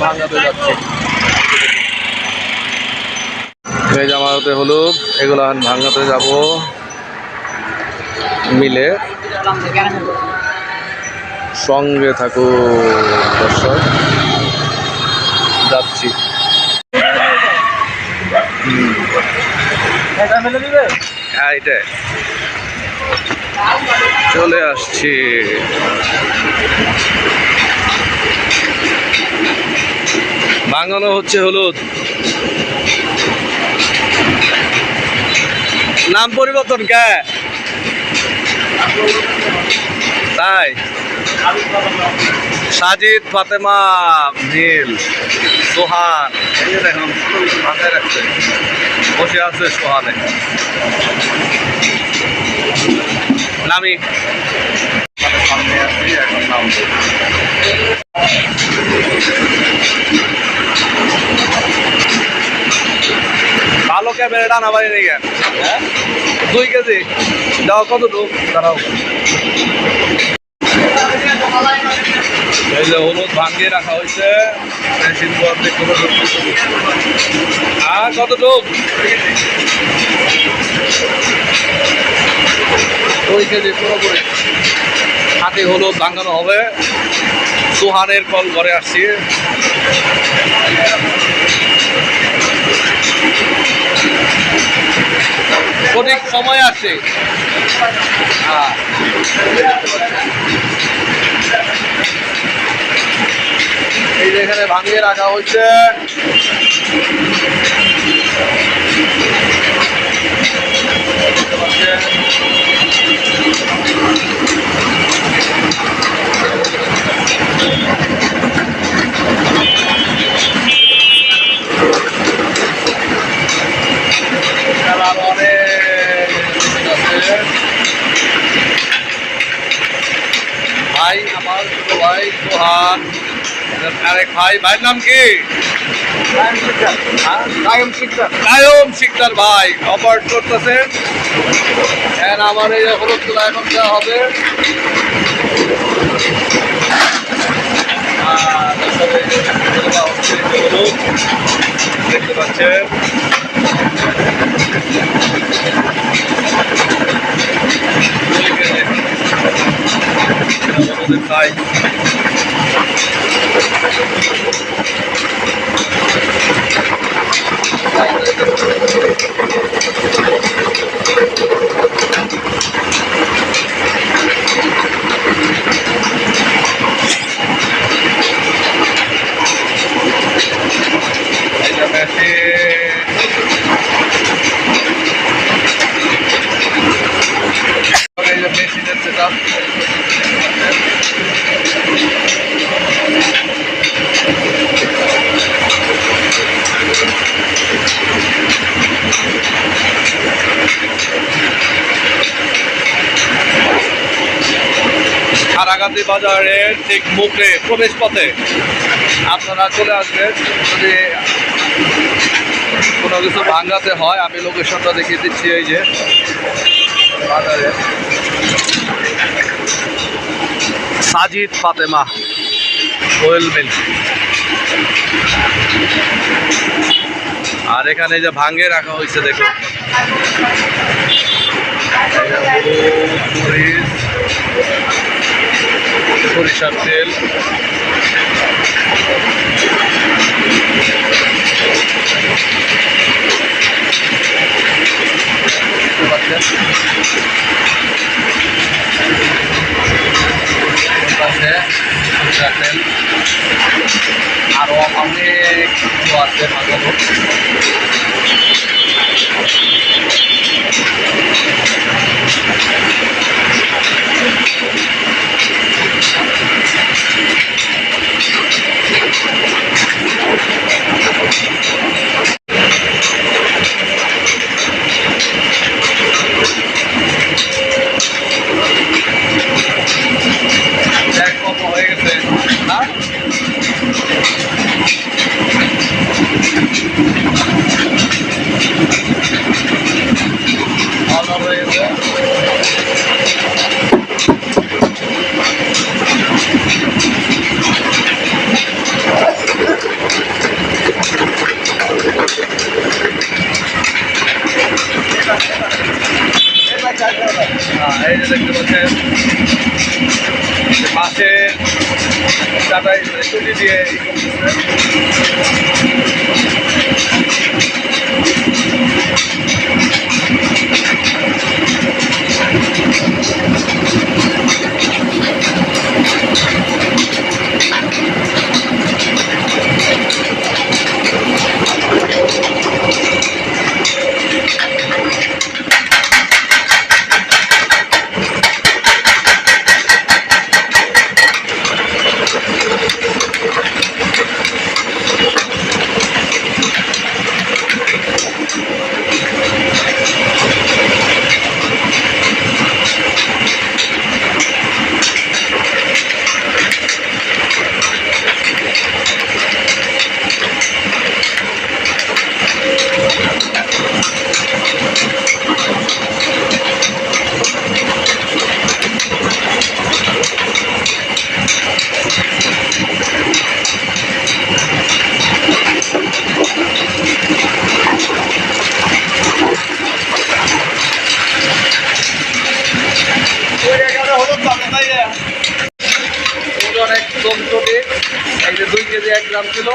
ভাঙাতে যাচ্ছি। এই জামাতে হলুদ, এগুলো ভাঙাতে যাব। মিলে। সঙ্গে থাকো দর্শক। যাচ্ছি। হ্যাঁ এটাই। চলে আসছি। ভাঙানো হচ্ছে হলুদ। নাম পরিবর্তন কে? তাই? সাজিদ, ফাতেমা, নীল, সোহান। বসে আছে সোহানে। নামি। সামনে এখন নামবো। ভালো ক্যামেরা ডানা বাড়ি নিয়ে গেল দুই কেজি। দাও, কত দূর? দাঁড়াও। হলুদ ভাঙিয়ে রাখা হয়েছে। আর কত ডুব দুই কেজি পুরোপুরি। হাতে হলুদ ভাঙানো হবে। সুহানের কল ঘরে আসছি। সঠিক সময় আসছে হ্যাঁ। এই যে এখানে ভাঙিয়ে রাখা হচ্ছে ভাই আরেক ভাই ভাইয়ের নাম কি? কায়ম শিকদার ভাই অপারেট করতেছেন আমার এই হলুদ তুলা এখন দেওয়া হবে। দেখতে পাচ্ছেন দুই কেজি। এটা হলুদের size। এই যে machine। এই যে মেশিনের সেটআপ সারাগাতি বাজারের ঠিক মুখে প্রবেশ পথে আপনারা চলে আসবেন। যদি কোনো কিছু ভাঙ্গাতে হয় আমি লোকেশনটা দেখিয়ে দিচ্ছি এই যে বাজারে। সাজিদ ফাতেমা ওয়েল মিল আর এখানে যে ভাঙ্গে রাখা হয়েছে মরিচ, সরিষার তেল। আরও অনেক আছে ভালো দেখতে পাচ্ছেন। মাছের চাটাই মানে চুটি দিয়ে এই যে দুই কেজি এক গ্রাম ছিল।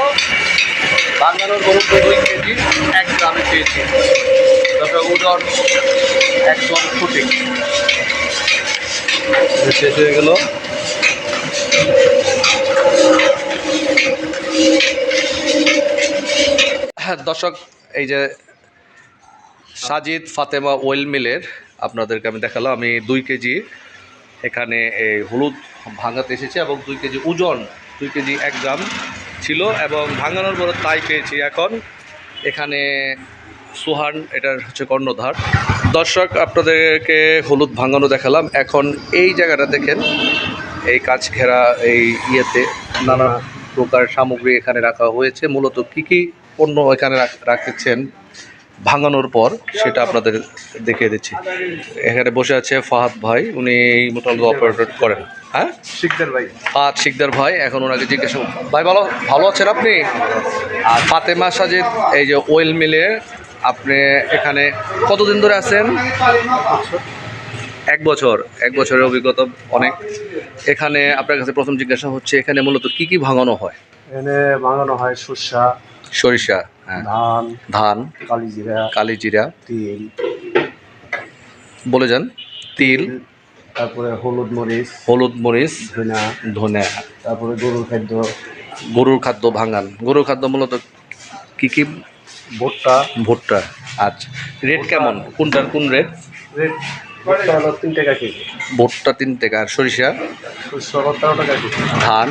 দুই কেজি এক গ্রামে পেয়েছি। তবে ওজন একদম সঠিক শেষ হয়ে গেল। হ্যাঁ দর্শক এই যে সাজিদ ফাতেমা ওয়েল মিলের আপনাদেরকে আমি দেখালাম। আমি দুই কেজি এখানে এই হলুদ ভাঙাতে এসেছে এবং দুই কেজি ওজন, দুই কেজি এক গ্রাম ছিল এবং ভাঙানোর পরে তাই পেয়েছি। এখন এখানে সুহান, এটার হচ্ছে কর্ণধার। দর্শক, আপনাদেরকে হলুদ ভাঙানো দেখালাম। এখন এই জায়গাটা দেখেন, এই কাজ ঘেরা এই ইয়েতে নানা প্রকার সামগ্রী এখানে রাখা হয়েছে। মূলত কি কি পণ্য এখানে রাখ- রাখেছেন? ভাঙানোর পর সেটা আপনাদের দেখিয়ে দিচ্ছি। এখানে বসে আছে ফাহাদ ভাই উনি এই মোটামুটি অপারেট করেন। হ্যাঁ? শিকদার ভাই। ফাহাদ শিকদার ভাই এখন ওনাকে জিজ্ঞাসা ভাই ভালো ভালো আছেন আপনি? আর ফাতেমা সাজিদ এই যে ওয়েল মিলে আপনি এখানে কতদিন ধরে আছেন? এক বছর। এক বছরের অভিজ্ঞতা অনেক। এখানে আপনার কাছে প্রথম জিজ্ঞাসা হচ্ছে এখানে মূলত কি কি ভাঙানো হয়? এখানে ভাঙানো হয় সর্ষা সরিষা হ্যাঁ। ধান ধান কালিজিরা কালিজিরা তিল। বলে যান তিল তারপরে হলুদ মরিচ হলুদ মরিচ ধনা ধনে তারপরে গরুর খাদ্য। গরুর খাদ্য ভাঙান। গরুর খাদ্য মূলত কি কি? ভুট্টা। ভুট্টা আচ্ছা। রেট কেমন? কোনটার কোন রেট রেট ভুট্টা হলো তিন টাকা কেজি। ভুট্টা তিন টাকা। আর সরিষা? সর্ষা তেরো টাকা কেজি। ধান?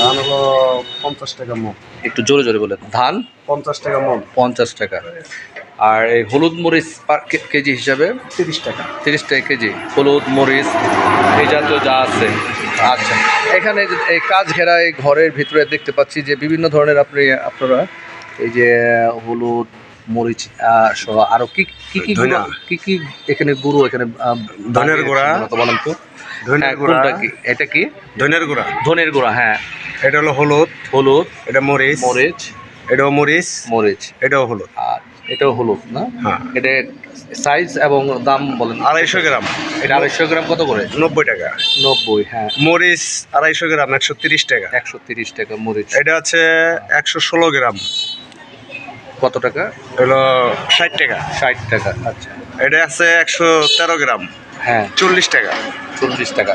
ধান হলো পঞ্চাশ টাকা মন একটু জোরে জোরে বলে ধান? পঞ্চাশ টাকা মন পঞ্চাশ টাকা। আর এই হলুদ মরিচ পার কেজি হিসাবে? তিরিশ টাকা। তিরিশ টাকা কেজি। হলুদ মরিচ এই জাতীয় যা আছে। আচ্ছা। এখানে এই কাজ ঘেরা এই ঘরের ভিতরে দেখতে পাচ্ছি যে বিভিন্ন ধরনের আপনি আপনারা এই যে হলুদ মরিচ সহ আরও কি কি কি কি কি এখানে গুঁড়ো এখানে ধনের গুঁড়া। তো বলেন তো ধনের হ্যাঁ, গুঁড়া। এটা কি? ধনের গুঁড়া। ধনের গুঁড়া হ্যাঁ। এটা হলো হলুদ। হলুদ। এটা মরিচ। মরিচ। এটাও মরিচ। মরিচ। এটাও হলুদ। আর এটাও হলুদ না? হ্যাঁ। এটা সাইজ এবং দাম বলেন। আড়াইশো গ্রাম। এটা আড়াইশো গ্রাম কত করে? নব্বই টাকা। নব্বই হ্যাঁ। মরিচ আড়াইশো গ্রাম একশো তিরিশ টাকা। একশো তিরিশ টাকা মরিচ। এটা আছে একশো ষোলো গ্রাম। কত টাকা? হলো ষাট টাকা। ষাট টাকা আচ্ছা। এটা আছে একশো তেরো গ্রাম। হ্যাঁ। চল্লিশ টাকা। চল্লিশ টাকা।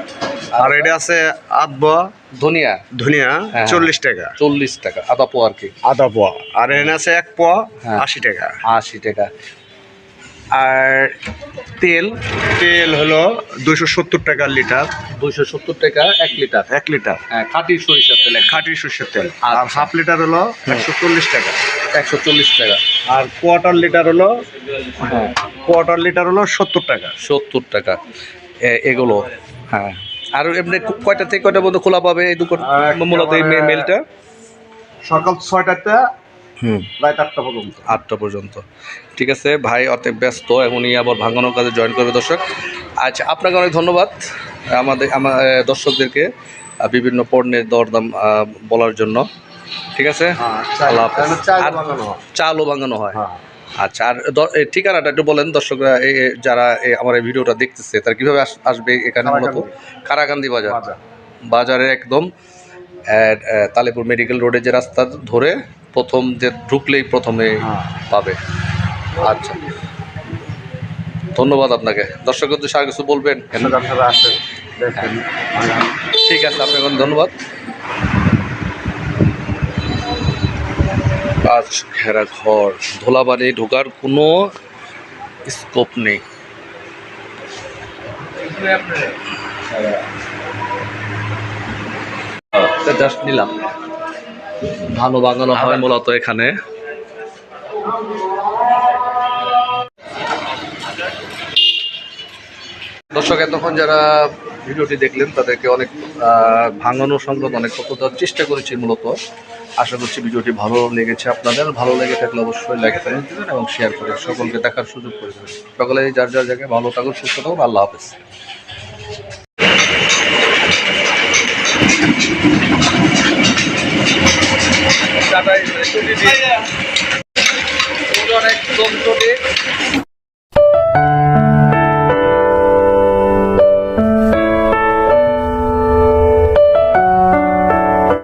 আর এটা আছে আধ পোয়া ধনিয়া ধনিয়া হ্যাঁ। চল্লিশ টাকা। চল্লিশ টাকা আদা পোয়া আর কি। আদা পোয়া। আর এনে আছে এক পোয়া হ্যাঁ। আশি টাকা। আশি টাকা। আর তেল? তেল হলো দুইশো সত্তর টাকা লিটার। দুইশো সত্তর টাকা এক লিটার। এক লিটার। হ্যাঁ খাঁটি সরিষার তেল খাঁটি সর্ষের তেল। আর আচ্ছা। হাফ লিটার হলো একশো চল্লিশ টাকা। একশো চল্লিশ টাকা। আর কোয়ার্টার লিটার হলো হ্যাঁ। কোয়ার্টার লিটার হলো সত্তর টাকা। সত্তর টাকা। এগুলো। হ্যাঁ। আর এমনি কয়টা থেকে কয়টা পর্যন্ত খোলা পাবে এই দোকান একেবারে- মূলত এই মেলটা? সকাল ছয়টাতে রাত আটটা পর্যন্ত। আটটা পর্যন্ত। ঠিক আছে ভাই অনেক ব্যস্ত এমনই আবার ভাঙানোর কাজে জয়েন করবে দর্শক। আচ্ছা আপনাকে অনেক ধন্যবাদ আমাদের আমার দর্শকদেরকে বিভিন্ন পণ্যের দরদাম বলার জন্য। ঠিক আছে? হ্যাঁ, আল্লাহ। চালও ভাঙানো হয়। হ্যাঁ। আচ্ছা আর ঠিকানাটা একটু বলেন দর্শকরা যারা আমার এই ভিডিওটা দেখতেছে তারা কীভাবে আস- আসবে এখানে মূলত? কারাকান্দি। বাজার। বাজার। বাজারে একদম তালেপুর মেডিকেল রোডে যে রাস্তা ধরে প্রথম যে ঢুকলেই প্রথমে হ্যাঁ। পাবে। আচ্ছা। ধন্যবাদ আপনাকে। দর্শক উদ্দেশ্যে আর কিছু বলবেন। ঠিক আছে আপনাকে ধন্যবাদ। কাজ ঘেরা ঘর ধোলাবানি ঢোকার কোনো স্কোপ নেই। জাস্ট নিলাম। ধানও বাগানো হয় মূলত এখানে। দর্শক এতক্ষণ যারা ভিডিওটি দেখলেন তাদেরকে অনেক ভাঙানো সংক্রান্ত অনেক তথ্য দেওয়ার চেষ্টা করেছি মূলত। আশা করছি ভিডিওটি ভালো লেগেছে আপনাদের। ভালো লেগে থাকলে অবশ্যই লাইক করে দেবেন এবং শেয়ার করে সকলকে দেখার সুযোগ করে দেবেন। সকলে যার যার জায়গায় ভালো থাকুন সুস্থ থাকুন আল্লাহ হাফেজ। লাটাই দিয়ে অনেক কম টুটি